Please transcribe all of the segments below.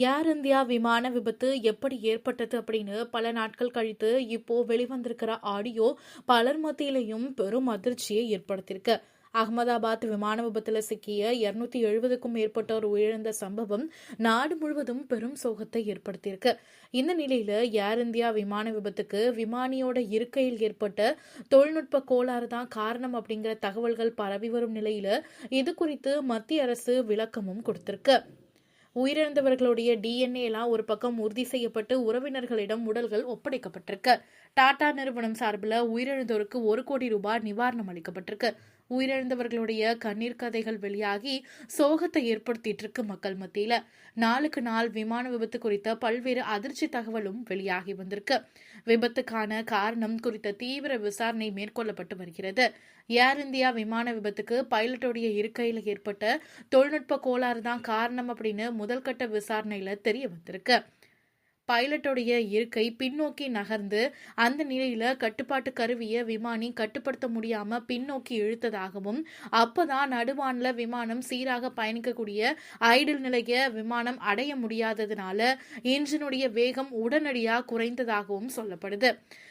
ஏர் India விமான விபத்து எப்படி ஏற்பட்டது அப்படின்னு பல நாட்கள் கழித்து இப்போ வெளிவந்திருக்கிற ஆடியோ பலர் மத்தியிலையும் பெரும் அதிர்ச்சியை ஏற்படுத்தியிருக்கு. அகமதாபாத் விமான விபத்தில் சிக்கிய இருநூத்தி எழுபதுக்கும் மேற்பட்டோர் உயிரிழந்த சம்பவம் நாடு முழுவதும் பெரும் சோகத்தை ஏற்படுத்தியிருக்கு. இந்த நிலையில ஏர் இந்தியா விமான விபத்துக்கு விமானியோட இருக்கையில் ஏற்பட்ட தொழில்நுட்ப கோளாறு தான் காரணம் அப்படிங்கிற தகவல்கள் பரவி வரும் நிலையில இது குறித்து மத்திய அரசு விளக்கமும் கொடுத்திருக்கு. உயிரிழந்தவர்களுடைய டிஎன்ஏ எல்லாம் ஒரு பக்கம் உறுதி செய்யப்பட்டு உறவினர்களிடம் உடல்கள் ஒப்படைக்கப்பட்டிருக்கு. டாடா நிறுவனம் சார்பில் உயிரிழந்தோருக்கு ஒரு கோடி ரூபாய் நிவாரணம் அளிக்கப்பட்டிருக்கு. உயிரிழந்தவர்களுடைய கண்ணீர் கதைகள் வெளியாகி சோகத்தை ஏற்படுத்திட்டு இருக்கு மக்கள் மத்தியில. நாளுக்கு நாள் விமான விபத்து குறித்த பல்வேறு அதிர்ச்சி தகவலும் வெளியாகி வந்திருக்கு. விபத்துக்கான காரணம் குறித்த தீவிர விசாரணை மேற்கொள்ளப்பட்டு வருகிறது. ஏர் இந்தியா விமான விபத்துக்கு பைலட்டுடைய இருக்கையில் ஏற்பட்ட தொழில்நுட்ப கோளாறு தான் காரணம் அப்படின்னு முதல்கட்ட விசாரணையில தெரிய வந்திருக்கு. பைலட்டுடைய இருக்கை பின்னோக்கி நகர்ந்து அந்த நிலையில கட்டுப்பாட்டு கருவிய விமானி கட்டுப்படுத்த முடியாம பின்னோக்கி இழுத்ததாகவும் அப்பதான் நடுவான்ல விமானம் சீராக பயணிக்கக்கூடிய ஐடில் நிலைய விமானம் அடைய முடியாததுனால இன்ஜினுடைய வேகம் உடனடியாக குறைந்ததாகவும் சொல்லப்படுது.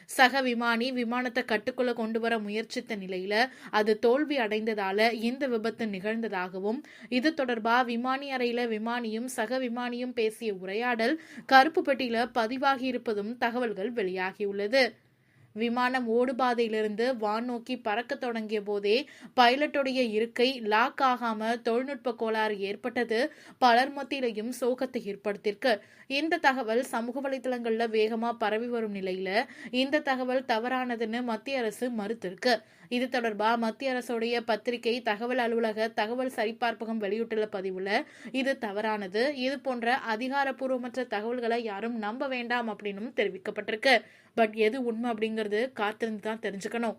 சக விமானி விமானத்தை கட்டுக்குள்ள கொண்டு வர முயற்சித்த நிலையில அது தோல்வி அடைந்ததால இந்த விபத்து நிகழ்ந்ததாகவும் இது தொடர்பா விமானி அறையில விமானியும் சக விமானியும் பேசிய உரையாடல் கருப்பு பெட்டி போட்டியில பதிவாகியிருப்பதும் தகவல்கள் வெளியாகியுள்ளது. விமானம் ஓடுபாதையிலிருந்து வான் நோக்கி பறக்க தொடங்கிய போதே பைலட்டுடைய இருக்கை லாக் ஆகாம தொழில்நுட்ப கோளாறு ஏற்பட்டது. பலர் மத்தியிலையும் சோகத்தை ஏற்படுத்தியிருக்கு. இந்த தகவல் சமூக வலைதளங்கள்ல வேகமா பரவி வரும் நிலையில இந்த தகவல் தவறானதுன்னு மத்திய அரசு மறுத்திருக்கு. இது தொடர்பா மத்திய அரசுடைய பத்திரிகை தகவல் அலுவலக தகவல் சரிபார்ப்பகம் வெளியிட்டுள்ள பதிவுல இது தவறானது. இது போன்ற அதிகாரப்பூர்வமற்ற தகவல்களை யாரும் நம்ப வேண்டாம் அப்படின்னும் தெரிவிக்கப்பட்டிருக்கு. பட் எது உண்மை அப்படிங்கிறது காத்திருந்து தான் தெரிஞ்சுக்கணும்.